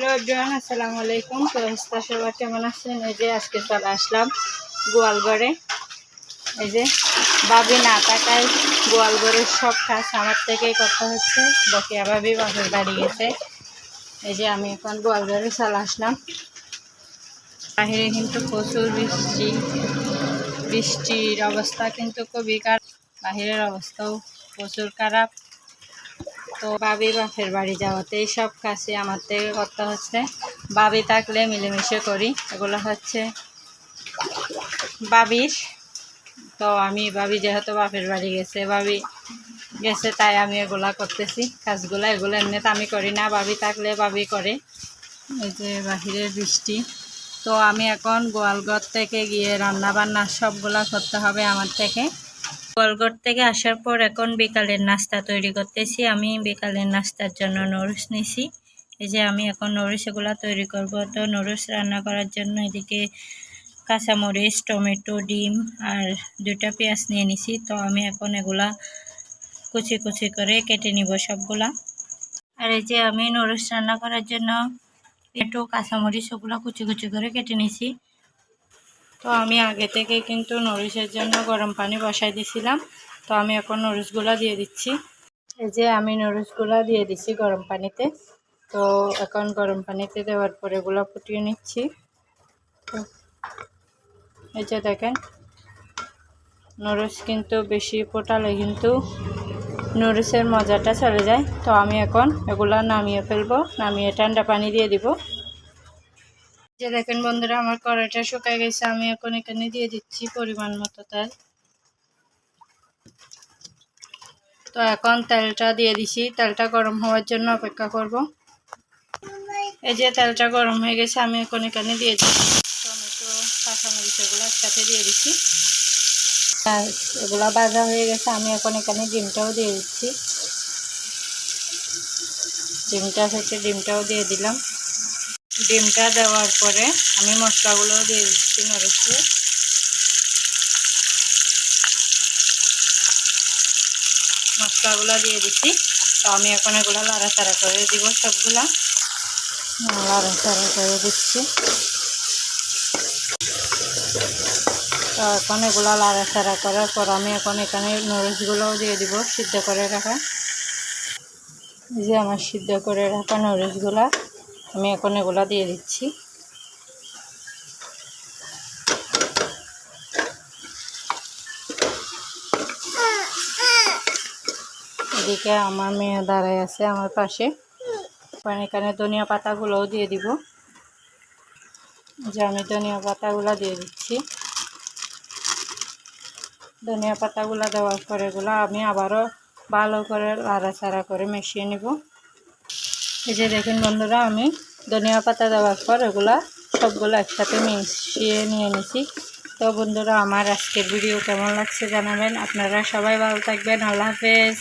Hello everyone আসসালামু আলাইকুম। তো রাস্তা সবাই কেমন আছেন? এই যে আজকে চলে আসলাম গোয়ালঘরে। এই যে বাবি না থাকায় গোয়ালঘরের সব কাজ আমার থেকেই করতে হচ্ছে। বকিয়া ভাবি বাপের বাড়ি গেছে। এই যে আমি এখন গোয়ালঘরে চলে আসলাম। বাহিরে কিন্তু প্রচুর বৃষ্টি। বৃষ্টির অবস্থা কিন্তু খুবই খারাপ। বাহিরের অবস্থাও প্রচুর খারাপ। তো বাবি বাপের বাড়ি যাওয়াতে সব কাজই আমার থেকে করতে হচ্ছে। বাবি থাকলে মিলেমিশে করি, এগুলো হচ্ছে বাবির। তো আমি, বাবি যেহেতু বাপের বাড়ি গেছে, বাবি গেছে তাই আমি এগুলা করতেছি, কাজগুলো এগুলো এমনিতে আমি করি না, বাবি থাকলে বাবি করে। এই যে বাহিরের বৃষ্টি, তো আমি এখন গোয়ালঘর থেকে গিয়ে রান্না বান্না সবগুলা করতে হবে আমার থেকে। গোয়ালঘর থেকে আসার পর এখন বিকালের নাস্তা তৈরি করতেছি। আমি বিকালের নাস্তার জন্য নরুস নিছি। এই যে আমি এখন নরুস এগুলা তৈরি করব। তো নরুস রান্না করার জন্য এদিকে কাঁচামরিচ, টমেটো, ডিম আর দুটা পেঁয়াজ নিয়ে নিছি। তো আমি এখন এগুলা কুচি কুচি করে কেটে নিব সবগুলা। আর এই যে আমি নরুস রান্না করার জন্য একটু কাঁচামরিচ ওগুলো কুচি কুচি করে কেটে নিছি। তো আমি আগে থেকে কিন্তু নরিশের জন্য গরম পানি বসাই দিছিলাম। তো আমি এখন নরিশগুলো দিয়ে দিচ্ছি। এই যে আমি নরিশগুলো দিয়ে দিচ্ছি গরম পানিতে। তো এখন গরম পানিতে দেওয়ার পরে এগুলো ফুটিয়ে নিচ্ছি। তো এই যে দেখেন নরিশ কিন্তু বেশি ফোটালে কিন্তু নুডলসের মজাটা চলে যায়। তো আমি এখন এগুলো নামিয়ে ফেলব, নামিয়ে ঠান্ডা পানি দিয়ে দিব। যে দেখেন বন্ধুরা, আমার কড়াইটা শুকায় গেছে, আমি এখন এখানে দিয়ে দিচ্ছি পরিমাণ মতো তেল। তো এখন তেলটা দিয়ে দিছি। তেলটা গরম হওয়ার জন্য অপেক্ষা করব। এই যে তেলটা গরম হয়ে গেছে, আমি এখন এখানে দিয়ে দিচ্ছি টমেটো কাঁচামরিচ এগুলো একসাথে দিয়ে দিচ্ছি। আর এগুলো ভাজা হয়ে গেছে, আমি এখন এখানে ডিমটাও দিয়ে দিচ্ছি। ডিমটা হচ্ছে, ডিমটাও দিয়ে দিলাম। ডিমটা দেওয়ার পরে আমি মশলাগুলোও দিয়ে দিচ্ছি নড়েছি মশলাগুলো দিয়ে দিচ্ছি। তো আমি এখন এগুলো লাড়াচাড়া করে দিব সবগুলা। লাড়াচাড়া করে দিচ্ছি। তো এখন এগুলো লাড়াচাড়া করার পর আমি এখন এখানে নরিচগুলোও দিয়ে দিব সিদ্ধ করে রাখা। যে আমার সিদ্ধ করে রাখা নরিচগুলা আমি এখন এগুলা দিয়ে দিচ্ছি। এদিকে আমার মেয়ে দাঁড়ায় আছে আমার পাশে। এখানে ধনিয়া পাতাগুলোও দিয়ে দিব। যে আমি ধনিয়া পাতাগুলো দিয়ে দিচ্ছি। ধনিয়া পাতাগুলো দেওয়ার পরে এগুলো আমি আবারও ভালো করে লাড়াচাড়া করে মিশিয়ে নিব। এই যে দেখুন বন্ধুরা, আমি ধনিয়া পাতা দেওয়ার পর এগুলা সবগুলো একসাথে মিশিয়ে নিয়ে নিছি। তো বন্ধুরা, আমার আজকের ভিডিও কেমন লাগছে জানাবেন। আপনারা সবাই ভালো থাকবেন। আল্লাহ হাফেজ।